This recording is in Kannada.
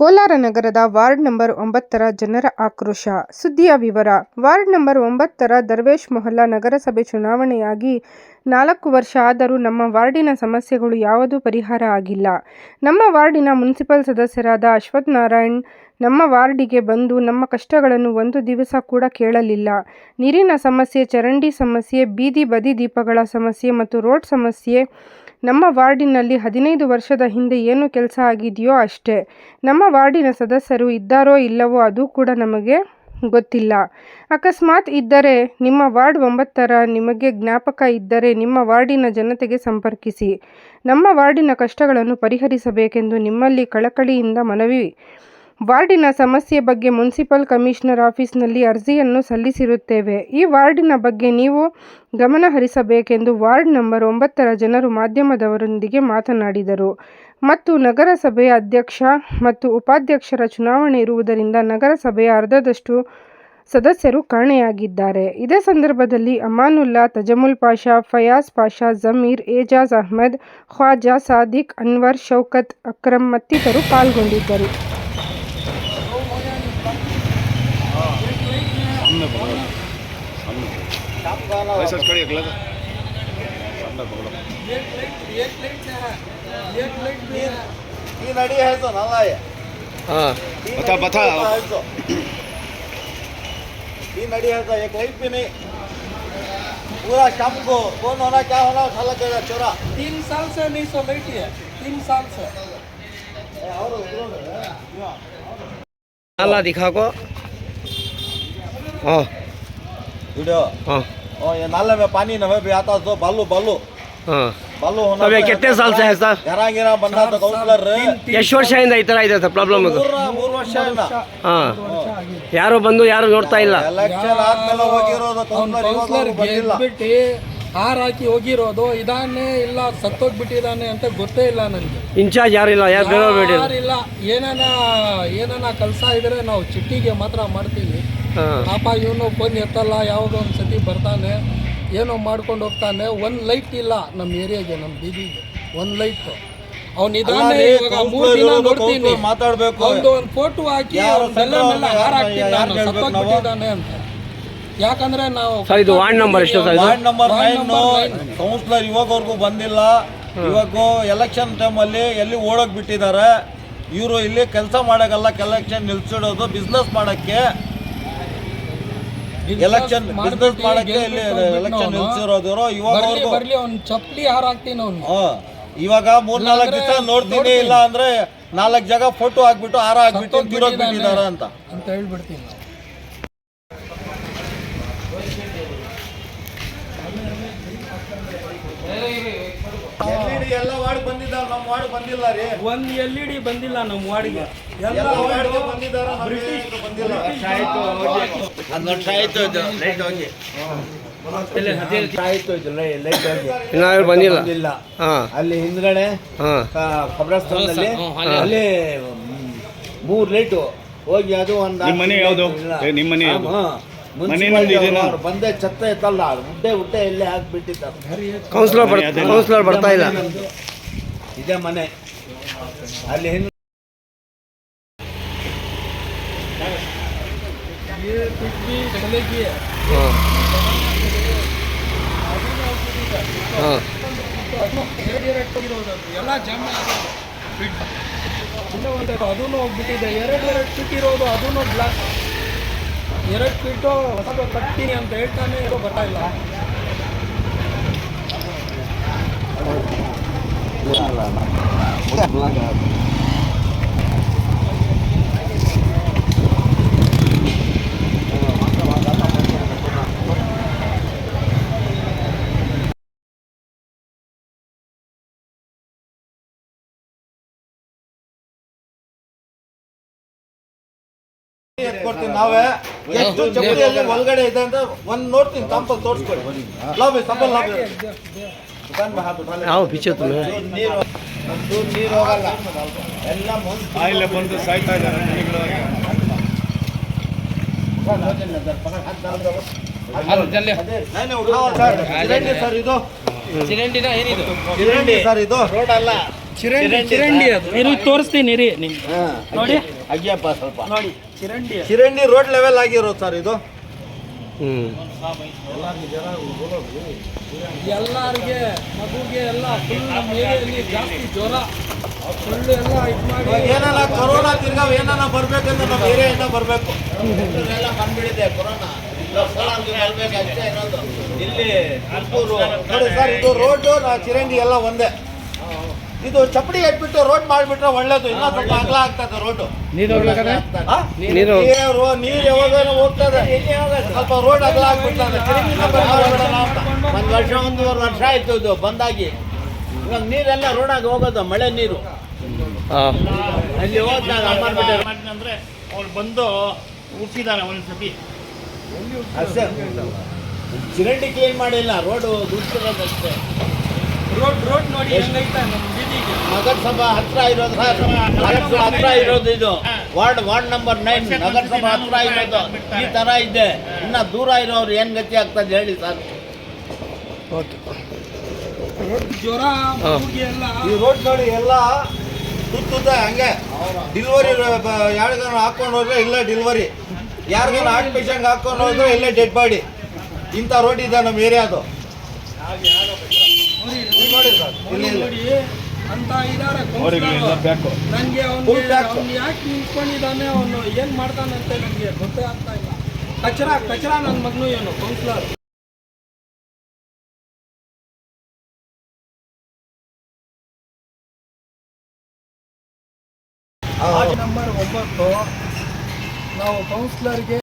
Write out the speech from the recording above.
ಕೋಲಾರ ನಗರದ ವಾರ್ಡ್ ನಂಬರ್ ಒಂಬತ್ತರ ಜನರ ಆಕ್ರೋಶ. ಸುದ್ದಿಯ ವಿವರ. ವಾರ್ಡ್ ನಂಬರ್ ಒಂಬತ್ತರ ದರ್ವೇಶ್ ಮೊಹಲ್ಲಾ ನಗರಸಭೆ ಚುನಾವಣೆಯಾಗಿ ನಾಲ್ಕು ವರ್ಷ ಆದರೂ ನಮ್ಮ ವಾರ್ಡಿನ ಸಮಸ್ಯೆಗಳು ಯಾವುದೂ ಪರಿಹಾರ ಆಗಿಲ್ಲ. ನಮ್ಮ ವಾರ್ಡಿನ ಮುನ್ಸಿಪಲ್ ಸದಸ್ಯರಾದ ಅಶ್ವಥ್ ನಾರಾಯಣ್, ನಮ್ಮ ವಾರ್ಡಿಗೆ ಬಂದು ನಮ್ಮ ಕಷ್ಟಗಳನ್ನು ಒಂದು ದಿವಸ ಕೂಡ ಕೇಳಲಿಲ್ಲ. ನೀರಿನ ಸಮಸ್ಯೆ, ಚರಂಡಿ ಸಮಸ್ಯೆ, ಬೀದಿ ಬದಿ ದೀಪಗಳ ಸಮಸ್ಯೆ ಮತ್ತು ರೋಡ್ ಸಮಸ್ಯೆ ನಮ್ಮ ವಾರ್ಡಿನಲ್ಲಿ ಹದಿನೈದು ವರ್ಷದ ಹಿಂದೆ ಏನು ಕೆಲಸ ಆಗಿದೆಯೋ ಅಷ್ಟೇ. ನಮ್ಮ ವಾರ್ಡಿನ ಸದಸ್ಯರು ಇದ್ದಾರೋ ಇಲ್ಲವೋ ಅದು ಕೂಡ ನಮಗೆ ಗೊತ್ತಿಲ್ಲ. ಅಕಸ್ಮಾತ್ ಇದ್ದರೆ ನಿಮ್ಮ ವಾರ್ಡ್ ಒಂಬತ್ತರ ನಿಮಗೆ ಜ್ಞಾಪಕ ಇದ್ದರೆ ನಿಮ್ಮ ವಾರ್ಡಿನ ಜನತೆಗೆ ಸಂಪರ್ಕಿಸಿ. ನಮ್ಮ ವಾರ್ಡಿನ ಕಷ್ಟಗಳನ್ನು ಪರಿಹರಿಸಬೇಕೆಂದು ನಿಮ್ಮಲ್ಲಿ ಕಳಕಳಿಯಿಂದ ಮನವಿ ವಾರ್ಡಿನ ಸಮಸ್ಯೆ ಬಗ್ಗೆ ಮುನ್ಸಿಪಲ್ ಕಮಿಷನರ್ ಆಫೀಸ್ನಲ್ಲಿ ಅರ್ಜಿಯನ್ನು ಸಲ್ಲಿಸಿರುತ್ತೇವೆ. ಈ ವಾರ್ಡಿನ ಬಗ್ಗೆ ನೀವು ಗಮನ ಹರಿಸಬೇಕೆಂದು ವಾರ್ಡ್ ನಂಬರ್ ಒಂಬತ್ತರ ಜನರು ಮಾಧ್ಯಮದವರೊಂದಿಗೆ ಮಾತನಾಡಿದರು. ಮತ್ತು ನಗರಸಭೆಯ ಅಧ್ಯಕ್ಷ ಮತ್ತು ಉಪಾಧ್ಯಕ್ಷರ ಚುನಾವಣೆ ಇರುವುದರಿಂದ ನಗರಸಭೆಯ ಅರ್ಧದಷ್ಟು ಸದಸ್ಯರು ಕಾಣೆಯಾಗಿದ್ದಾರೆ. ಇದೇ ಸಂದರ್ಭದಲ್ಲಿ ಅಮಾನುಲ್ಲಾ, ತಜಮುಲ್ ಪಾಷಾ, ಫಯಾಜ್ ಪಾಷಾ, ಜಮೀರ್, ಏಜಾಜ್ ಅಹ್ಮದ್, ಖ್ವಾಜಾ, ಸಾದಿಕ್, ಅನ್ವರ್, ಶೌಕತ್, ಅಕ್ರಮ್ ಮತ್ತಿತರು ಪಾಲ್ಗೊಂಡಿದ್ದರು. ऐसा खड़ी अगला था सामने पकड़ो। तीन अड़ी है तो नाला है हाँ। तीन बता, बता। तो है तो। तीन अड़ी है तो एक लाइट भी नहीं। पूरा शाम को कौन होना क्या होना साला करेगा चोरा। तीन साल से नहीं सौ बैठी है। तीन साल से। और नाला दिखा को। हाँ वीडियो हाँ और ये नाले में पानी न हो भी आता तो बालू बालू ಹಾಂ बालू होना अब ये तो कितने ऐसा साल से है सर घरा गिरा बनना तो काउंसलर ಎಷ್ಟು ವರ್ಷದಿಂದ ಈ ಥರ ಇದೆ ಸರ್ ಪ್ರಾಬ್ಲಮ್ ಇದು ಮೂರು ಮೂರು ವರ್ಷ ಇಲ್ಲ ಹಾಂ ಯಾರು ಬಂದು ಯಾರು ನೋಡ್ತಾ ಇಲ್ಲ ಎಲೆಕ್ಷನ್ ಆದ್ಮೇಲೆ ಹೋಗಿರೋದು ಅವ್ನು ಕೌನ್ಸಿಲರ್ ಕೌನ್ಸಿಲರ್ ಇವಾಗ ಬಂದಿಲ್ಲ ಗೆದ್ಬಿಟ್ಟು ಹಾರ್ ಹಾಕಿ ಹೋಗಿರೋದು ಇದಾನೆ ಇಲ್ಲ ಸತ್ತೋಗ್ಬಿಟ್ಟಿದ್ದಾನೆ ಅಂತ ಗೊತ್ತೇ ಇಲ್ಲ ನನಗೆ ಇನ್ಚಾರ್ಜ್ ಯಾರು ಇಲ್ಲ ಯಾರು ಬೇರೆ ಬೇಡ ಯಾರಿಲ್ಲ ಏನಾನ ಏನಾನ ಕೆಲಸ ಇದ್ರೆ ನಾವು ಚಿಟ್ಟಿಗೆ ಮಾತ್ರ ಮಾಡ್ತೀವಿ ಹಾಂ ಪಾಪ ಇವನು ಫೋನ್ ಎತ್ತಲ್ಲ ಯಾವುದೋ ಒಂದು ಸತಿ ಬರ್ತಾನೆ ಏನೋ ಮಾಡ್ಕೊಂಡು ಹೋಗ್ತಾನೆ. ಒಂದು ಲೈಟ್ ಇಲ್ಲ ನಮ್ಮ ಏರಿಯಾಗೆ ನಮ್ಮ ಬೀದಿಗೆ. ಒಂದು ಲೈಟ್ ಅವ್ನು ಇದಾನೆ ಇವಾಗ ಮೂರು ಕೌನ್ಸಿಲರ್ ದಿನ ನೋಡ್ತೀನಿ. ಮಾತಾಡ್ಬೇಕು. ಅವ್ನ್ದು ಒಂದು ಫೋಟೋ ಹಾಕಿ ಬೆಲ್ಲ? ಸತ್ತೋಗ್ಬಿಟ್ಟಿದ್ದಾನೆ ಅಂತ. ಯಾಕಂದ್ರೆ ನಾವು ಸರ್ ಇದು ವಾರ್ಡ್ ನಂಬರ್ ಎಷ್ಟು ಸರ್ ಇದು? ವಾರ್ಡ್ ನಂಬರ್ ನೈನ್ ಕೌನ್ಸಿಲರ್ ಇವಾಗವರೆಗೂ ಬಂದಿಲ್ಲ. ಇವಾಗ ಎಲೆಕ್ಷನ್ ಟೈಮಲ್ಲಿ ಎಲ್ಲಿ ಓಡೋಕ್ ಬಿಟ್ಟಿದ್ದಾರೆ. ಇವರು ಇಲ್ಲಿ ಕೆಲಸ ಮಾಡೋಕ್ಕಲ್ಲ ಎಲೆಕ್ಷನ್ ನಿಲ್ಸಿಡೋದು ಬಿಸ್ನೆಸ್ ಮಾಡಕ್ಕೆ. ಎಲೆಕ್ಷನ್ ಬಿಸ್ನೆಸ್ ಮಾಡಕ್ಕೆ ಇಲ್ಲಿ ಎಲೆಕ್ಷನ್ ನಿಲ್ಸಿರೋದು ಬರ್ಲಿ ಇವಾಗವರೆಗೂ ಬರ್ಲಿ ಅವ್ನು ಚಪ್ಪಲಿ ಯಾರು ಹಾಕ್ತೀನಿ ಅವ್ನು? ಹಾ. ಇವಾಗ ಮೂರ್ ನಾಲ್ಕು ದಿವಸ ನೋಡ್ತೀನಿ ಇಲ್ಲ ಅಂದ್ರೆ ನಾಲ್ಕು ಜಾಗ ಫೋಟೋ ಹಾಕ್ಬಿಟ್ಟು ಹಾರ ಹಾಕ್ಬಿಟ್ಟು ತಿರೋಗ್ ಬಿಟ್ಟಿದಾರ ಅಂತ. ಅಂತ ಹೇಳ್ಬಿಡ್ತೀನಿ ನಾವು. LED ಎಲ್ಲ ವಾರ್ಡ್ ಬಂದಿದ್ದಾರೆ ನಮ್ಮ ವಾರ್ಡ್ ಬಂದಿಲ್ಲ ರೀ. ಒಂದು ಎಲ್ ಇ ಡಿ ಬಂದಿಲ್ಲ ನಮ್ಮ ವಾರ್ಡ್ಗೆ? ಎಲ್ಲ ಬಂದಿದ್ದಾರೆ ಬ್ರಿಟಿಷ್ ಬಂದಿಲ್ಲ. ಲೈಟ್ ಆಯ್ತು ಹೋಗಿ. ಬಂದಿಲ್ಲ? ಅಲ್ಲಿ ಹಿಂದ್ಗಡೆ ಕಬ್ರಸ್ಥಾನದಲ್ಲಿ ಅಲ್ಲಿ ಮೂರ್ ಲೈಟು. ಹೋಗಿ ಅದು ಒಂದು ನಿಮ್ಮನೆ ಯಾವ್ದು? ನಿಮ್ಮನೆ ನಿಮ್ ಮನೆ ಬಂದೆ ಛತ್ತ ಎತ್ತಲ್ಲ ಮುದ್ದೆ ಉದ್ದೆ ಇಲ್ಲೇ ಹಾಕ್ಬಿಟ್ಟಿದ್ದಾರೆ ಕೌನ್ಸಿಲರ್ ಕೌನ್ಸಿಲರ್ ಬರ್ತಾ ಇಲ್ಲ ಮನೆ ಅಲ್ಲಿ ಎಲ್ಲ ಜಮ್ಮ ಅದನ್ನು ಹೋಗ್ಬಿಟ್ಟಿದೆ ಎರಡು ಎರಡು ಫಿಟ್ ಅದನ್ನು ಬ್ಲಾಕ್ ಎರಡು ಫೀಟು ಹೊಸದು ಕಟ್ತೀನಿ ಅಂತ ಹೇಳ್ತಾನೆ ಇರೋ ಬರ್ತಾ ಇಲ್ಲ. ಕೊಡ್ತೀನಿ. ನಾವೇ ಎಷ್ಟು ಚಪ್ಪಲಿಯಲ್ಲಿ ಒಳಗಡೆ ಇದೆ ಅಂತ ಒಂದು ನೋಡ್ತೀನಿ. ಸಂಪಲ್ ತೋರಿಸ್ಕೊಡಿ ಲಾಬಿ ಸಂಪಲ್ ಲಾಬಿ ನೀರು ನೀರು ಹೋಗಲ್ಲ. ಎಲ್ಲ ಆಯಿಲೆ ಬಂದು ಸಾಯ್ತಾ ಇದ್ದಾರೆ ಸರ್ ಇದು. ಸಿಲಿಂಡಿನ ಏನಿದು? ಚಿರಂಡಿ ಸರ್ ಇದು. ರೋಡ್ ಅಲ್ಲ. ಚಿರಂಡಿ ಇರು ತೋರಿಸ್ತೀನಿ ಇರಿ ನಿಮ್ಗೆ. ನೋಡಿ. ಅಗ್ಗಿಯಪ್ಪ ಸ್ವಲ್ಪ. ನೋಡಿ ಚಿರಂಡಿ ಚಿರಂಡಿ ರೋಡ್ ಲೆವೆಲ್ ಆಗಿರೋದು ಸರ್ ಇದು. ಹ್ಞೂ ಎಲ್ಲರಿಗೆ ಮಗುಗೆ ಎಲ್ಲ ಫುಲ್ ನಮ್ಮ ಏರಿಯಾದಲ್ಲಿ ಜಾಸ್ತಿ ಜ್ವರ. ಫುಲ್ ಎಲ್ಲ ಇದು ಮಾಡಿ. ಏನಾನ ಕೊರೋನಾ ತಿರ್ಗಾ ಏನಾರ ಬರ್ಬೇಕಂದ್ರೆ ನಮ್ಮ ಏರಿಯಾಯಿಂದ ಬರಬೇಕು. ಎಲ್ಲ ಬಂದ್ಬಿಡಿದೆ ಕೊರೋನಾ. ಇಲ್ಲಿ ಸರ್ ಇದು ರೋಡು ಚಿರಂಡಿ ಎಲ್ಲ ಒಂದೇ. ಇದು ಚಪ್ಪಡಿ ಇಟ್ಬಿಟ್ಟು ರೋಡ್ ಮಾಡಿಬಿಟ್ರೆ ಒಳ್ಳೇದು. ಇಲ್ಲ ಸ್ವಲ್ಪ ಅಗಲ ಆಗ್ತದೆ ರೋಡು ನೀರು ನೀರು ನೀರು ಯಾವಾಗ ಹೋಗ್ತದೆ. ಸ್ವಲ್ಪ ರೋಡ್ ಅಗಲ ಆಗ್ಬಿಡ್ತದೆ. ಒಂದು ವರ್ಷ ಒಂದೂವರೆ ವರ್ಷ ಆಯ್ತು ಇದು ಬಂದಾಗಿ. ಇವಾಗ ನೀರೆಲ್ಲ ರೋಡಾಗಿ ಹೋಗೋದು ಮಳೆ ನೀರು. ಅಲ್ಲಿ ಹೋದಾಗ ಅಂದ್ರೆ ಅವ್ರು ಬಂದು ಹುಟ್ಟಿದ್ದಾರೆ ಒಂದ್ಸತಿ. ಅಷ್ಟೇ ಚಿರಂಡಿ ಕ್ಲೀನ್ ಮಾಡಿಲ್ಲ ರೋಡು ದುಡ್ಡಿರೋದಷ್ಟೇ ರೋಡ್ ರೋಡ್ ನೋಡಿ ಹೆಂಗೈತೆ ನಮ್ಮ ಬೀದಿಗೆ? ನಗರಸಭಾ ಹತ್ರ ಇರೋದು ನಗರಸಭಾ ಹತ್ರ ಇರೋದು ಇದು. ವಾರ್ಡ್ ವಾರ್ಡ್ ನಂಬರ್ ನೈನ್ ನಗರಸಭಾ ಹತ್ರ ಇರೋದು. ಈ ತರ ಇದೆ. ಇನ್ನ ದೂರ ಇರೋರು ಏನ್ ಗತಿ ಆಗ್ತದೆ ಹೇಳಿ ಸರ್. ಜ್ವರ ಎಲ್ಲ. ಈ ರೋಡ್ ನೋಡಿ ಎಲ್ಲ ತುತ್ತುತ್ತೆ ಹಂಗೆ. ಡಿಲ್ವರಿ ಯಾರಿಗಾನ ಹಾಕೊಂಡು ಹೋದ್ರೆ ಇಲ್ಲೇ ಡಿಲ್ವರಿ ಯಾರಿಗಾನ ಹಾರ್ಟ್ ಪೇಷಂಟ್ ಹಾಕೊಂಡು ಹೋದ್ರೆ ಇಲ್ಲೇ ಡೆಡ್ ಬಾಡಿ ಇಂಥ ರೋಡ್ ಇದೆ ನಮ್ಮ ಏರಿಯಾದು ಅಂತ ಇದಾರೆ ನನಗೆ. ಅವ್ನು ಯಾಕೆ ನಿಂತ್ಕೊಂಡಿದ್ದಾನೆ ಅವನು ಏನು ಮಾಡ್ತಾನಂತೆ ನನಗೆ ಗೊತ್ತೇ ಆಗ್ತಾ ಇಲ್ಲ ಕಚರಾ ಕಚರಾ ನನ್ನ ಮಗನು ಏನು ಕೌನ್ಸಿಲರ್ ನಂಬರ್ ಒಂಬತ್ತು ನಾವು ಕೌನ್ಸಿಲರ್ಗೆ